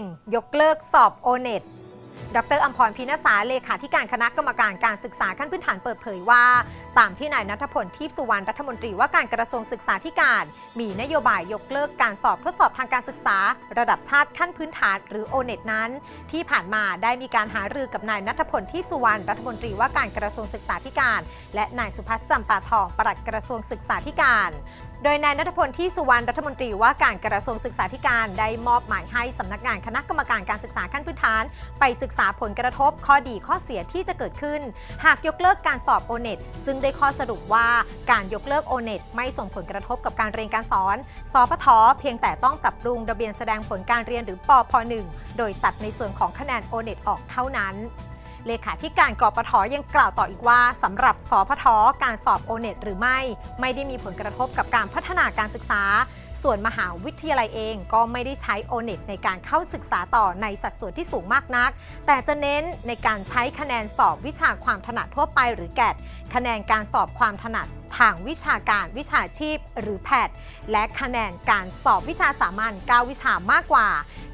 ง ยกเลิกสอบโอเน็ตดรอัมพรพินาศาเลขาธิการคณะกรรมการการศึกษาขั้นพื้นฐานเปิดเผยว่า ตามที่นายนัทพลทิพสุวรรณรัฐมนตรีว่าการกระทรวงศึกษาธิการ มีนโยบายยกเลิกการสอบทดสอบทางการศึกษา ระดับชาติขั้นพื้นฐานหรือโอเน็ตนั้น ที่ผ่านมาได้มีการหารือกับนายนัทพลทิพสุวรรณรัฐมนตรีว่าการกระทรวงศึกษาธิการ และนายสุพัฒน์จำปาทองปลัดกระทรวงศึกษาธิการ โดยนายนัทพลที่สุวรรณรัฐมนตรีว่าการกระทรวงศึกษาธิการได้มอบหมายให้สำนักงานคณะกรรมการการศึกษาขั้นพื้นฐาน ไปศึกษาผลกระทบข้อดีข้อเสียที่จะเกิดขึ้น หากยกเลิกการสอบโอเน็ตซึ่งได้ข้อสรุปว่าการยกเลิกโอเน็ตไม่ส่งผลกระทบกับการเรียนการสอนสพทเพียงแต่ต้องปรับปรุงระเบียนแสดงผลการเรียนหรือปอพ 1 โดยตัดในส่วนของคะแนนโอเน็ตออกเท่านั้น เลขาธิการกปทยังกล่าวต่ออีกว่าสำหรับสพทการสอบโอเน็ตหรือไม่ ไม่ได้มีผลกระทบกับการพัฒนาการศึกษา ส่วนมหาวิทยาลัยเองก็ไม่ได้ใช้โอเน็ตในการเข้าศึกษาต่อในสัดส่วนที่สูงมากนัก แต่จะเน้นในการใช้คะแนนสอบวิชาความถนัดทั่วไปหรือแกดคะแนนการสอบความถนัดทางวิชาการวิชาชีพ หรือแพทและคะแนนการสอบวิชาสามัญ9วิชามากกว่า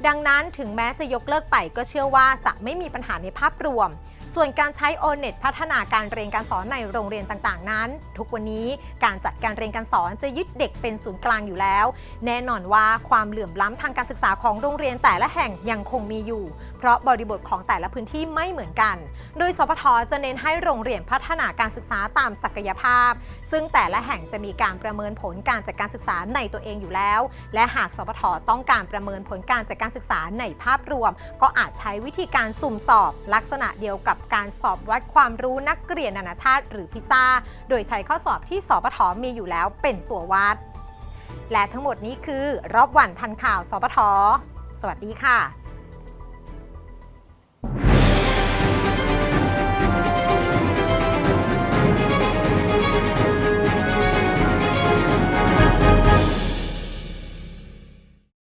ดังนั้นถึงแม้จะยกเลิกไปก็เชื่อว่าจะไม่มีปัญหาในภาพรวม ส่วนการใช้ o n e t พัฒนาการเรียนการสอนในโรงเรียนต่างๆ นั้น ทุกวันนี้การจัดการเรียนการสอนจะยึดเด็กเป็นศูนย์กลางอยู่แล้ว แน่นอนว่าความเหลื่อมล้ำทางการศึกษาของโรงเรียนแต่ละแห่งยังคงมีอยู่ เพราะบริบทของแต่ละพื้นที่ไม่เหมือนกัน โดยสพทจะเน้นให้โรงเรียนพัฒนาการศึกษาตามศักยภาพ ซึ่งแต่ละแห่งจะมีการประเมินผลการจัดการศึกษาในตัวเองอยู่แล้ว และหากสพทต้องการประเมินผลการจัดการศึกษาในภาพรวม ก็อาจใช้วิธีการสุ่มสอบลักษณะเดียวกับการสอบวัดความรู้นักเรียนนานาชาติหรือพิซซ่า โดยใช้ข้อสอบที่สปทมีอยู่แล้วเป็นตัววัด และทั้งหมดนี้คือรอบวันทันข่าวสปทสวัสดีค่ะ